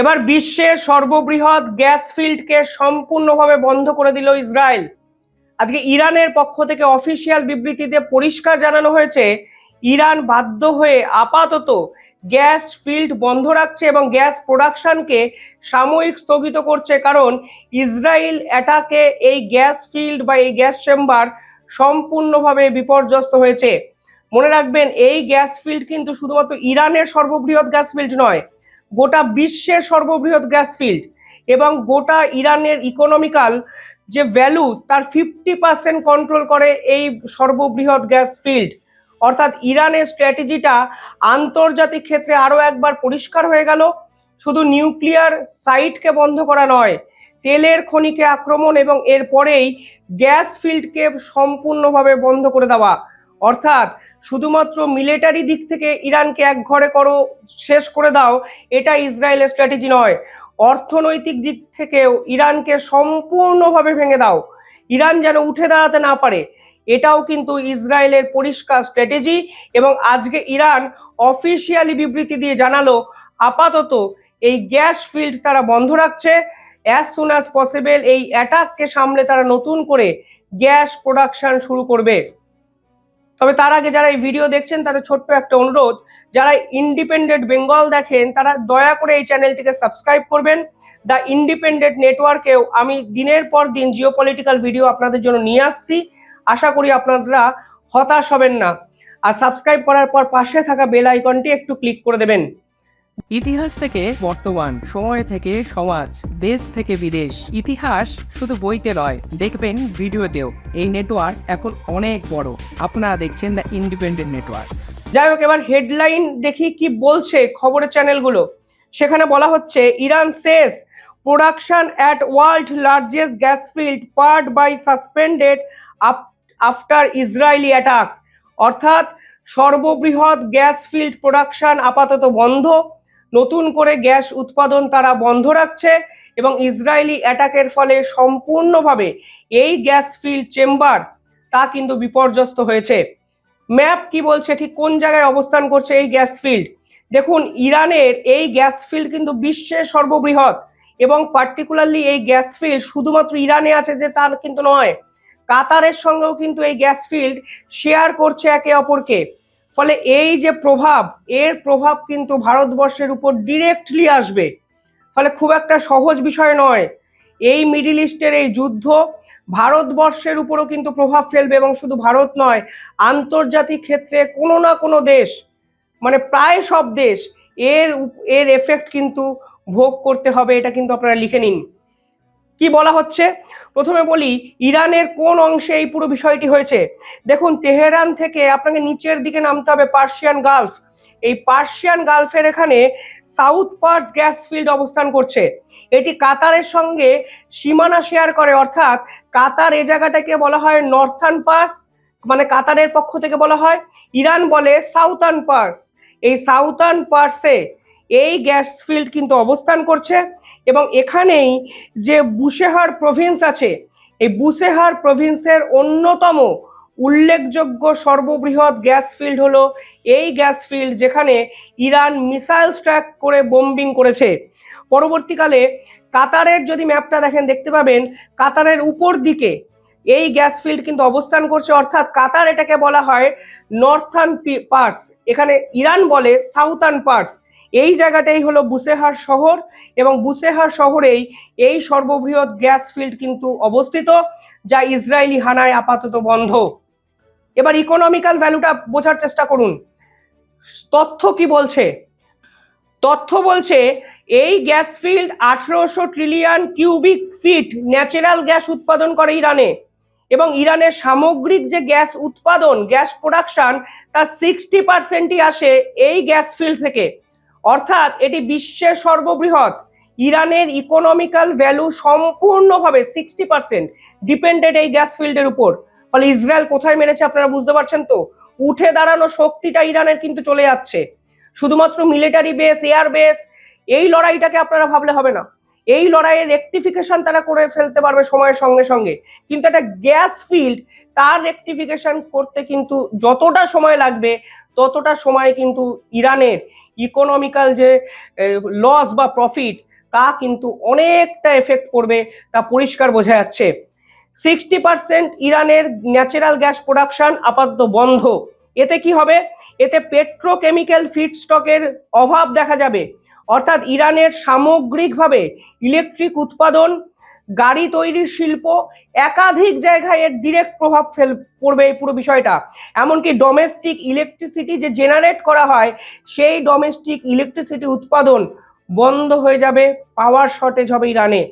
এবার বিশ্বের সর্ববৃহৎ গ্যাস ফিল্ডকে সম্পূর্ণভাবে বন্ধ করে দিল ইসরায়েল। আজকে ইরানের পক্ষ থেকে অফিসিয়াল বিবৃতিতে পরিষ্কার জানানো হয়েছে, ইরান বাধ্য হয়ে আপাতত গ্যাস ফিল্ড বন্ধ রাখছে এবং গ্যাস প্রোডাকশনকে সাময়িক স্থগিত করছে কারণ ইসরায়েল অ্যাটাকে এই গ্যাস ফিল্ড বা এই গ্যাস চেম্বার সম্পূর্ণভাবে বিপর্যস্ত হয়েছে। মনে রাখবেন, এই গ্যাস ফিল্ড কিন্তু শুধুমাত্র ইরানের সর্ববৃহৎ গ্যাস ফিল্ড নয় গোটা বিশ্বের সর্ববৃহৎ গ্যাস ফিল্ড এবং গোটা ইরানের ইকোনমিক্যাল যে ভ্যালু তার ফিফটি পার্সেন্ট কন্ট্রোল করে এই সর্ববৃহৎ গ্যাস ফিল্ড। অর্থাৎ ইরানের স্ট্র্যাটেজিটা আন্তর্জাতিক ক্ষেত্রে আরও একবার পরিষ্কার হয়ে গেল। শুধু নিউক্লিয়ার সাইটকে বন্ধ করা নয়, তেলের খনিকে আক্রমণ এবং এরপরেই গ্যাস ফিল্ডকে সম্পূর্ণভাবে বন্ধ করে দেওয়া। অর্থাৎ শুধুমাত্র মিলিটারি দিক থেকে ইরানকে এক ঘরে করো, শেষ করে দাও এটা ইসরায়েলের স্ট্র্যাটেজি নয়। অর্থনৈতিক দিক থেকেও ইরানকে সম্পূর্ণভাবে ভেঙে দাও। ইরান যেন উঠে দাঁড়াতে না পারে, এটাও কিন্তু ইসরায়েলের পরিষ্কার স্ট্র্যাটেজি এবং আজকে ইরান অফিসিয়ালি বিবৃতি দিয়ে জানালো, আপাতত এই গ্যাস ফিল্ড তারা বন্ধ রাখছে। অ্যাজ সুন অ্যাজ পসিবল এই অ্যাটাককে সামলে তারা নতুন করে গ্যাস প্রোডাকশন শুরু করবে। তবে তার আগে যারা এই ভিডিও দেখছেন, তাদের ছোট্ট একটা অনুরোধ, যারা ইন্ডিপেন্ডেন্ট বেঙ্গল দেখেন, তারা দয়া করে এই চ্যানেলটিকে সাবস্ক্রাইব করবেন। দ্য ইন্ডিপেন্ডেন্ট নেটওয়ার্কেও আমি দিনের পর দিন জিও পলিটিক্যাল ভিডিও আপনাদের জন্য নিয়ে আসছি। আশা করি আপনারা হতাশ হবেন না। আর সাবস্ক্রাইব করার পর পাশে থাকা বেল আইকনটি একটু ক্লিক করে দেবেন। ইতিহাস থেকে বর্তমান সময় থেকে সমাজ, দেশ থেকে বিদেশ। ইতিহাস শুধু বইতে নয়, দেখবেন ভিডিওতেও। এই নেটওয়ার্ক এখন অনেক বড়। আপনারা দেখছেন দ্য ইন্ডিপেন্ডেন্ট নেটওয়ার্ক যাই হোক, এবার হেডলাইন দেখি কি বলছে খবরের চ্যানেলগুলো সেখানে বলা হচ্ছে, ইরান শেষ production at world largest gas field part by suspended after Israeli attack অর্থাৎ সর্ববৃহৎ গ্যাস ফিল্ড প্রোডাকশন আপাতত বন্ধ। নতুন করে গ্যাস উৎপাদন তারা বন্ধ রাখছে এবং ইসরায়েলি অ্যাটাকের ফলে সম্পূর্ণভাবে এই গ্যাস ফিল্ড চেম্বার তা কিন্তু বিপর্যস্ত হয়েছে। ম্যাপ কি বলছে? ঠিক কোন জায়গায় অবস্থান করছে এই গ্যাস ফিল্ড? দেখুন, ইরানের এই গ্যাস ফিল্ড কিন্তু বিশ্বের সর্ববৃহৎ এবং পার্টিকুলারলি এই গ্যাস ফিল্ড শুধুমাত্র ইরানে আছে যে তার কিন্তু নয়। কাতারের সঙ্গেও কিন্তু এই গ্যাস ফিল্ড শেয়ার করছে একে অপরকে। ফলে এই যে প্রভাব, এর প্রভাব কিন্তু ভারতবর্ষের উপর ডিরেক্টলি আসবে। ফলে খুব একটা সহজ বিষয় নয়, এই মিডিল ইস্টের এই যুদ্ধ ভারতবর্ষের উপরও কিন্তু প্রভাব ফেলবে এবং শুধু ভারত নয়, আন্তর্জাতিক ক্ষেত্রে কোনো না কোনো দেশ মানে প্রায় সব দেশ, এর এর এফেক্ট কিন্তু ভোগ করতে হবে, এটা কিন্তু আপনারা লিখে নিন। কি বলা হচ্ছে? প্রথমে বলি, ইরানের কোন অংশে এই পুরো বিষয়টি হয়েছে? দেখুন, তেহরান থেকে আপনাকে নিচের দিকে নামতে হবে পার্সিয়ান গালফ। এই পার্সিয়ান গালফের এখানে সাউথ পার্স গ্যাস ফিল্ড অবস্থান করছে। এটি কাতারের সঙ্গে সীমানা শেয়ার করে, অর্থাৎ কাতার এ জায়গাটাকে বলা হয় নর্থার্ন পার্স মানে কাতারের পক্ষ থেকে বলা হয়। ইরান বলে সাউথার্ন পার্স। এই সাউথার্ন পার্সে এই গ্যাস ফিল্ড কিন্তু অবস্থান করছে এবং এখানেই যে বুসেহার প্রভিন্স আছে, এই বুসেহার প্রভিন্সের অন্যতম উল্লেখযোগ্য সর্ববৃহৎ গ্যাস ফিল্ড হলো এই গ্যাস ফিল্ড যেখানে ইরান মিসাইল স্ট্র্যাক করে বোম্বিং করেছে। পরবর্তীকালে কাতারের যদি ম্যাপটা দেখেন, দেখতে পাবেন কাতারের উপর দিকে এই গ্যাস ফিল্ড কিন্তু অবস্থান করছে। অর্থাৎ কাতার এটাকে বলা হয় নর্থার্ন পার্স এখানে ইরান বলে সাউথার্ন পার্স এই জায়গাটাই হলো বুসেহার শহর এবং বুসেহার শহরেই এই সর্ববৃহৎ গ্যাস ফিল্ড কিন্তু অবস্থিত, যা ইসরায়েলি হানায় আপাতত বন্ধ। এবার ইকোনমিক্যাল ভ্যালুটা বোঝার চেষ্টা করুন। তথ্য কি বলছে? তথ্য বলছে, এই গ্যাস ফিল্ড আঠারোশো trillion cubic feet natural gas উৎপাদন করে ইরানে এবং ইরানের সামগ্রিক যে গ্যাস উৎপাদন, গ্যাস প্রোডাকশন তার সিক্সটি পার্সেন্টই আসে এই গ্যাস ফিল্ড থেকে। অর্থাৎ এটি বিশ্বের সর্ববৃহৎ। ইরানের ইকোনমিক্যাল ভ্যালু সম্পূর্ণভাবে সিক্সটি পার্সেন্ট ডিপেন্ডেড এই গ্যাস ফিল্ডের উপর। ফলে ইসরায়েল কোথায় মেরেছে আপনারা বুঝতে পারছেন তো? উঠে দাঁড়ানো শক্তিটা ইরানের কিন্তু চলে যাচ্ছে। শুধুমাত্র মিলিটারি বেস এয়ার বেস এই লড়াইটাকে আপনারা ভাবলে হবে না। এই লড়াইয়ের রেকটিফিকেশন তারা করে ফেলতে পারবে সময়ের সঙ্গে সঙ্গে। কিন্তু একটা গ্যাস ফিল্ড তার রেকটিফিকেশন করতে কিন্তু যতটা সময় লাগবে, ততটা সময় কিন্তু ইরানের ইকোনমিক্যাল যে লস বা প্রফিট তা কিন্তু অনেকটা এফেক্ট করবে, তা পরিষ্কার বোঝা যাচ্ছে। সিক্সটি পার্সেন্ট ইরানের ন্যাচারাল গ্যাস প্রোডাকশন আপাতত বন্ধ। এতে কি হবে? এতে পেট্রোকেমিক্যাল ফিডস্টকের অভাব দেখা যাবে। অর্থাৎ ইরানের সামগ্রিকভাবে ইলেকট্রিক উৎপাদন গাড়ি তৈরির শিল্প একাধিক জায়গায় এর ডিরেক্ট প্রভাব ফেল, পড়বে এই পুরো বিষয়টা। এমনকি ডোমেস্টিক ইলেকট্রিসিটি যে জেনারেট করা হয়, সেই ডোমেস্টিক ইলেকট্রিসিটি উৎপাদন বন্ধ হয়ে যাবে পাওয়ার শর্টেজ হবে ইরানে।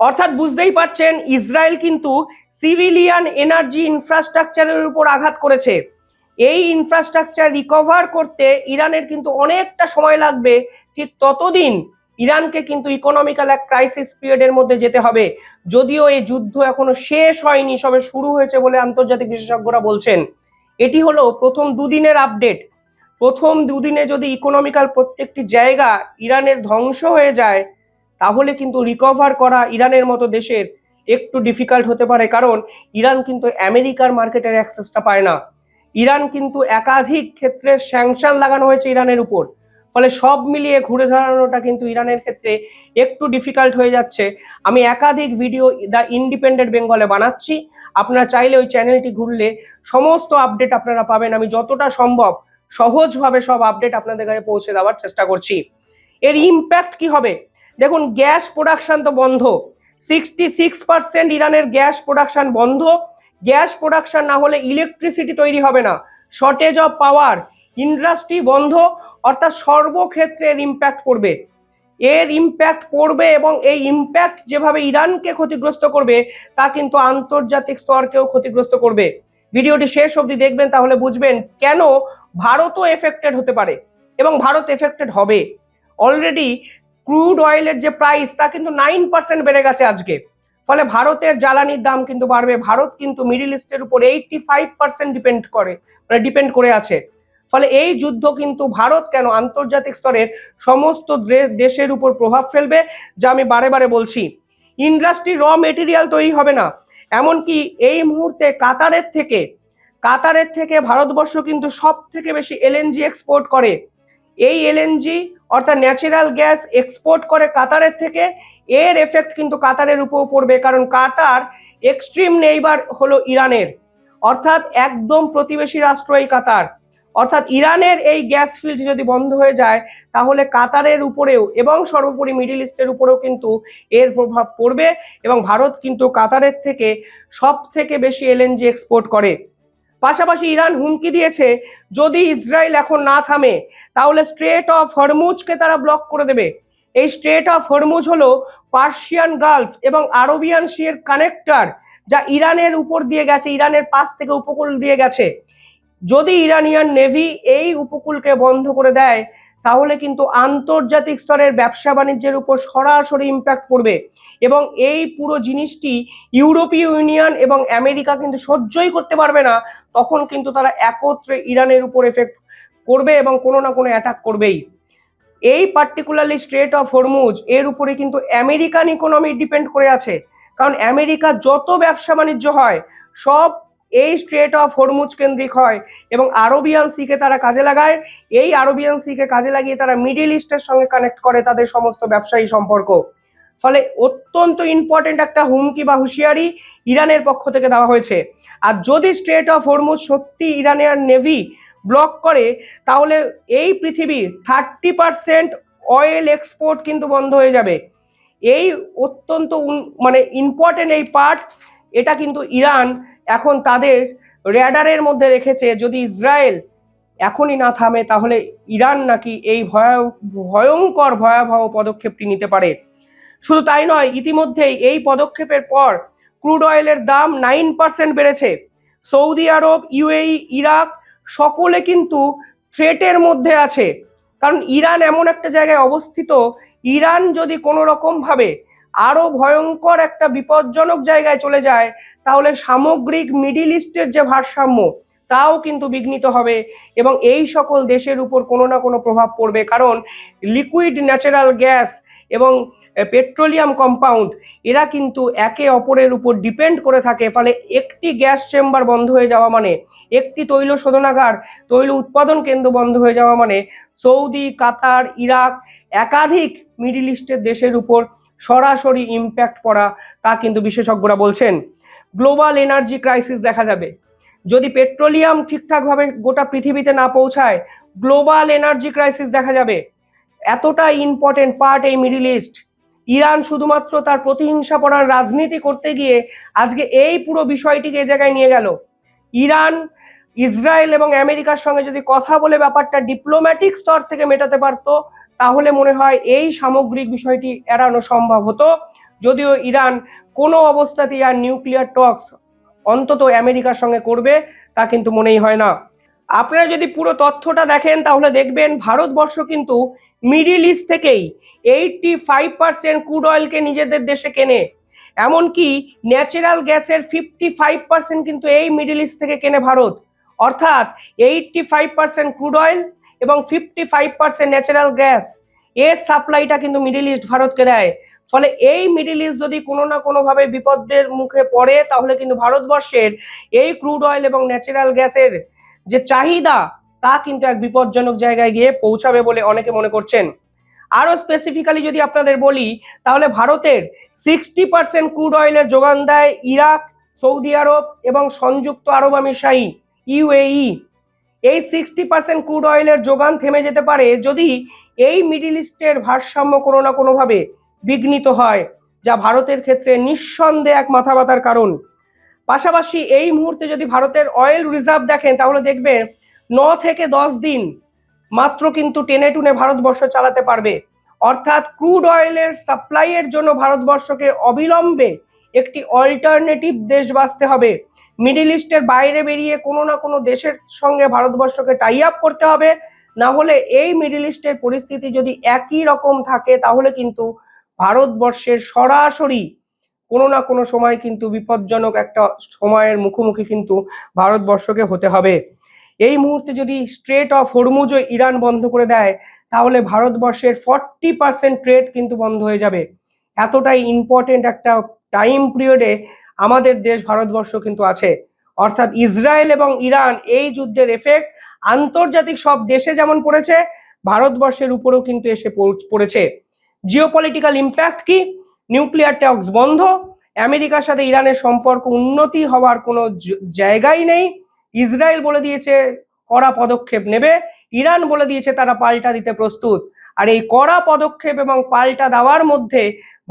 অর্থাৎ বুঝতেই পারছেন, ইসরায়েল কিন্তু সিভিলিয়ান এনার্জি ইনফ্রাস্ট্রাকচারের উপর আঘাত করেছে। এই ইনফ্রাস্ট্রাকচার রিকভার করতে ইরানের কিন্তু অনেকটা সময় লাগবে, ঠিক ততদিন ইরানকে কিন্তু ইকোনমিক্যাল এক ক্রাইসিস পিরিয়ডের মধ্যে যেতে হবে। যদিও এই যুদ্ধ এখনও শেষ হয়নি, সবে শুরু হয়েছে বলে আন্তর্জাতিক বিশেষজ্ঞরা বলছেন। এটি হলো প্রথম দুদিনের আপডেট প্রথম দুদিনে যদি ইকোনমিক্যাল প্রত্যেকটি জায়গা ইরানের ধ্বংস হয়ে যায়, তাহলে কিন্তু রিকভার করা ইরানের মতো দেশের একটু ডিফিকাল্ট হতে পারে, কারণ ইরান কিন্তু আমেরিকার মার্কেটের অ্যাক্সেসটা পায় না। ইরান কিন্তু একাধিক ক্ষেত্রে স্যাংশন লাগানো হয়েছে ইরানের উপর। ফলে সব মিলিয়ে ঘুরে দাঁড়ানোটা কিন্তু ইরানের ক্ষেত্রে একটু ডিফিকাল্ট হয়ে যাচ্ছে। আমি একাধিক ভিডিও দ্য ইন্ডিপেন্ডেন্ট বেঙ্গলে বানাচ্ছি। আপনারা চাইলে ওই চ্যানেলটি ঘুরলে সমস্ত আপডেট আপনারা পাবেন। আমি যতটা সম্ভব সহজভাবে সব আপডেট আপনাদের কাছে পৌঁছে দেওয়ার চেষ্টা করছি। এর ইম্প্যাক্ট কি হবে? দেখুন, গ্যাস প্রোডাকশন তো বন্ধ। সিক্সটি সিক্স পার্সেন্ট ইরানের গ্যাস প্রোডাকশন বন্ধ। গ্যাস প্রোডাকশন না হলে ইলেকট্রিসিটি তৈরি হবে না। শর্টেজ অফ পাওয়ার ইন্ডাস্ট্রি বন্ধ। অর্থাৎ সর্বক্ষেত্রে এর ইম্প্যাক্ট পড়বে। এর ইম্প্যাক্ট পড়বে এবং এই ইম্প্যাক্ট যেভাবে ইরানকে ক্ষতিগ্রস্ত করবে, তা কিন্তু আন্তর্জাতিক স্তরকেও ক্ষতিগ্রস্ত করবে। ভিডিওটি শেষ অবধি দেখবেন, তাহলে বুঝবেন কেন ভারতও এফেক্টেড হতে পারে এবং ভারত এফেক্টেড হবে। অলরেডি ক্রুড অয়েলের যে প্রাইস তা কিন্তু নাইন পার্সেন্ট বেড়ে গেছে আজকে। ফলে ভারতের জ্বালানির দাম কিন্তু বাড়বে। ভারত কিন্তু মিডিল ইস্টের উপর এইটটি ফাইভ পার্সেন্ট ডিপেন্ড করে মানে ডিপেন্ড করে আছে। ফলে এই যুদ্ধ কিন্তু ভারত কেন আন্তর্জাতিক স্তরের সমস্ত দেশের উপর প্রভাব ফেলবে? যা আমি বারে বারে বলছি। ইন্ডাস্ট্রি র মেটেরিয়াল তৈরি হবে না। এমনকি এই মুহূর্তে কাতারের থেকে কাতারের থেকে ভারতবর্ষ কিন্তু সব থেকে বেশি এলএনজি এক্সপোর্ট করে। এই এলএনজি অর্থাৎ ন্যাচারাল গ্যাস এক্সপোর্ট করে কাতারের থেকে। এর এফেক্ট কিন্তু কাতারের উপর পড়বে, কারণ কাতার এক্সট্রিম নেইবার হলো ইরানের। অর্থাৎ একদম প্রতিবেশী রাষ্ট্র এই কাতার। অর্থাৎ ইরানের এই গ্যাস ফিল্ড যদি বন্ধ হয়ে যায়, তাহলে কাতারের উপরেও এবং সর্বোপরি মিডিল ইস্টের উপরেও কিন্তু এর প্রভাব পড়বে এবং ভারত কিন্তু কাতারের থেকে সব থেকে বেশি এলএনজি এক্সপোর্ট করে। পাশাপাশি ইরান হুমকি দিয়েছে, যদি ইসরায়েল এখন না থামে, তাহলে স্ট্রেট অফ হরমুজকে তারা ব্লক করে দেবে। এই স্ট্রেট অফ হরমুজ হলো পার্সিয়ান গালফ এবং আরবিয়ান সিয়ের কানেক্টর যা ইরানের উপর দিয়ে গেছে, ইরানের পাশ থেকে উপকূল দিয়ে গেছে। যদি ইরানিয়ান নেভি এই উপকূলকে বন্ধ করে দেয়, তাহলে কিন্তু আন্তর্জাতিক স্তরের ব্যবসা বাণিজ্যের উপর সরাসরি ইম্প্যাক্ট পড়বে। এবং এই পুরো জিনিসটি ইউরোপীয় ইউনিয়ন এবং আমেরিকা কিন্তু সহ্যই করতে পারবে না, তখন কিন্তু তারা একত্রে ইরানের উপর এফেক্ট করবে এবং কোনো না কোনো অ্যাটাক করবেই। এই পার্টিকুলারলি স্ট্রেট অফ হরমুজ এর উপরে কিন্তু আমেরিকান ইকোনমি ডিপেন্ড করে আছে। কারণ আমেরিকা যত ব্যবসা বাণিজ্য হয়, সব এই স্ট্রেট অফ হরমুজ কেন্দ্রিক হয় এবং আরবিয়ান সিকে তারা কাজে লাগায়। এই আরবিয়ান সিকে কাজে লাগিয়ে তারা মিডিল ইস্টের সঙ্গে কানেক্ট করে তাদের সমস্ত ব্যবসায়ী সম্পর্ক। ফলে অত্যন্ত ইম্পর্টেন্ট একটা হুমকি বা হুঁশিয়ারি ইরানের পক্ষ থেকে দেওয়া হয়েছে। আর যদি স্ট্রেট অফ হরমুজ সত্যি ইরানের নেভি ব্লক করে, তাহলে এই পৃথিবীর থার্টি পার্সেন্ট অয়েল এক্সপোর্ট কিন্তু বন্ধ হয়ে যাবে। এই অত্যন্ত মানে ইম্পর্টেন্ট এই পার্ট এটা কিন্তু ইরান এখন তাদের র্যাডারের মধ্যে রেখেছে, যদি ইসরায়েল এখনই না থামে, তাহলে ইরান নাকি এই ভয় ভয়ঙ্কর ভয়াবহ পদক্ষেপটি নিতে পারে। শুধু তাই নয়, ইতিমধ্যেই এই পদক্ষেপের পর ক্রুড অয়েলের দাম নাইন পার্সেন্ট বেড়েছে। সৌদি আরব, ইউএই, ইরাক সকলে কিন্তু থ্রেটের মধ্যে আছে। কারণ ইরান এমন একটা জায়গায় অবস্থিত, ইরান যদি কোনো রকম ভাবে আরও ভয়ঙ্কর একটা বিপজ্জনক জায়গায় চলে যায়, তাহলে সামগ্রিক মিডিল ইস্টের যে ভারসাম্য, তাও কিন্তু বিঘ্নিত হবে এবং এই সকল দেশের উপর কোনো না কোনো প্রভাব পড়বে। কারণ লিকুইড ন্যাচারাল গ্যাস এবং পেট্রোলিয়াম কম্পাউন্ড এরা কিন্তু একে অপরের উপর ডিপেন্ড করে থাকে। ফলে একটি গ্যাস চেম্বার বন্ধ হয়ে যাওয়া মানে একটি তৈল শোধনাগার, তৈল উৎপাদন কেন্দ্র বন্ধ হয়ে যাওয়া মানে সৌদি, কাতার, ইরাক, একাধিক মিডিল ইস্টের দেশের উপর সরাসরি ইম্প্যাক্ট পড়া তা কিন্তু বিশেষজ্ঞরা বলছেন। গ্লোবাল এনার্জি ক্রাইসিস দেখা যাবে। যদি পেট্রোলিয়াম ঠিকঠাকভাবে গোটা পৃথিবীতে না পৌঁছায় গ্লোবাল এনার্জি ক্রাইসিস দেখা যাবে। এতটা ইম্পর্টেন্ট পার্ট এই মিডিল ইস্ট ইরান শুধুমাত্র তার প্রতিহিংসা পড়ার রাজনীতি করতে গিয়ে আজকে এই পুরো বিষয়টিকে এ জায়গায় নিয়ে গেল। ইরান, ইসরায়েল এবং আমেরিকার সঙ্গে যদি কথা বলে ব্যাপারটা ডিপ্লোম্যাটিক স্তর থেকে মেটাতে পারতো তাহলে মনে হয় এই সামগ্রিক বিষয়টি এড়ানো সম্ভব হতো। যদিও ইরান কোনো অবস্থাতেই আর নিউক্লিয়ার টক্স অন্তত আমেরিকার সঙ্গে করবে, তা কিন্তু মনেই হয় না। আপনারা যদি পুরো তথ্যটা দেখেন, তাহলে দেখবেন ভারতবর্ষ কিন্তু মিডিল ইস্ট থেকেই এইটটি ফাইভ পার্সেন্ট ক্রুড অয়েলকে নিজেদের দেশে কেনে। এমনকি ন্যাচারাল গ্যাসের ফিফটি ফাইভ পার্সেন্ট কিন্তু এই মিডিল ইস্ট থেকে কেনে ভারত। অর্থাৎ eighty five percent crude oil এবং fifty five percent natural gas এর সাপ্লাইটা কিন্তু মিডিল ইস্ট ভারতকে দেয়। ফলে এই মিডিল ইস্ট যদি কোনো না কোনোভাবে বিপদের মুখে পড়ে, তাহলে কিন্তু ভারতবর্ষের এই ক্রুড অয়েল এবং ন্যাচারাল গ্যাসের যে চাহিদা, তা কিন্তু এক বিপজ্জনক জায়গায় গিয়ে পৌঁছাবে বলে অনেকে মনে করছেন। আরও স্পেসিফিক্যালি যদি আপনাদের বলি, তাহলে ভারতের সিক্সটি পার্সেন্ট ক্রুড অয়েলের যোগান দেয় ইরাক, সৌদি আরব এবং সংযুক্ত আরব আমিরশাহী ইউএই এই সিক্সটি পার্সেন্ট ক্রুড অয়েলের যোগান থেমে যেতে পারে যদি এই মিডিল ইস্টের ভারসাম্য কোনো না কোনোভাবে বিঘ্নিত হয়, যা ভারতের ক্ষেত্রে নিঃসন্দেহে এক মাথা ব্যথার কারণ। পাশাপাশি এই মুহূর্তে যদি ভারতের অয়েল রিজার্ভ দেখেন, তাহলে দেখবেন ন থেকে দশ দিন মাত্র কিন্তু টেনে টুনে ভারতবর্ষ চালাতে পারবে। অর্থাৎ ক্রুড অয়েলের সাপ্লাইয়ের জন্য ভারতবর্ষকে অবিলম্বে একটি অল্টারনেটিভ দেশ বাঁচতে হবে। মিডিল ইস্টের বাইরে বেরিয়ে কোনো না কোনো দেশের সঙ্গে ভারতবর্ষকে টাই আপ করতে হবে। না হলে এই মিডিল ইস্টের পরিস্থিতি যদি একই রকম থাকে, তাহলে কিন্তু ভারতবর্ষের সরাসরি কোনো না কোনো সময় কিন্তু বিপজ্জনক একটা সময়ের মুখোমুখি কিন্তু ভারতবর্ষকে হতে হবে। এই মুহূর্তে যদি স্ট্রেট অফ হরমুজও ইরান বন্ধ করে দেয়, তাহলে ভারতবর্ষের ফর্টি পার্সেন্ট ট্রেড কিন্তু বন্ধ হয়ে যাবে। এতটাই ইম্পর্টেন্ট একটা টাইম পিরিয়ডে আমাদের দেশ ভারতবর্ষ কিন্তু আছে। অর্থাৎ ইসরায়েল এবং ইরান এই যুদ্ধের এফেক্ট আন্তর্জাতিক সব দেশে যেমন পড়েছে, ভারতবর্ষের উপরেও কিন্তু এসে পড়েছে। জিওপলিটিক্যাল ইম্প্যাক্ট কি? নিউক্লিয়ার টক্স বন্ধ, আমেরিকার সাথে ইরানের সম্পর্ক উন্নতি হওয়ার কোনো জায়গাই নেই। ইসরায়েল বলে দিয়েছে কড়া পদক্ষেপ নেবে, ইরান বলে দিয়েছে তারা পাল্টা দিতে প্রস্তুত। আর এই কড়া পদক্ষেপ এবং পাল্টা দেওয়ার মধ্যে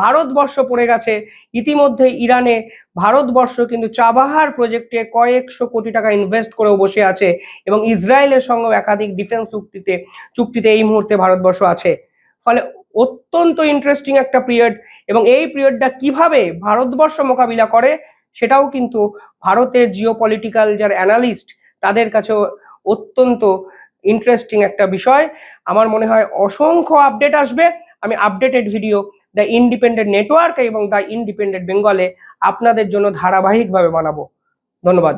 ভারতবর্ষ পড়ে গেছে। ইতিমধ্যে ইরানে ভারতবর্ষ কিন্তু চাবাহার প্রজেক্টে কয়েকশো কোটি টাকা ইনভেস্ট করেও বসে আছে এবং ইসরায়েলের সঙ্গেও একাধিক ডিফেন্স চুক্তিতে চুক্তিতে এই মুহূর্তে ভারতবর্ষ আছে। ফলে অত্যন্ত ইন্টারেস্টিং একটা পিরিয়ড এবং এই পিরিয়ডটা কীভাবে ভারতবর্ষ মোকাবিলা করে সেটাও কিন্তু ভারতের জিও পলিটিক্যাল যার অ্যানালিস্ট তাদের কাছেও অত্যন্ত ইন্টারেস্টিং একটা বিষয়। আমার মনে হয় অসংখ্য আপডেট আসবে। আমি updated video the independent network এবং দ্য ইন্ডিপেন্ডেন্ট বেঙ্গলে আপনাদের জন্য ধারাবাহিকভাবে বানাবো। ধন্যবাদ।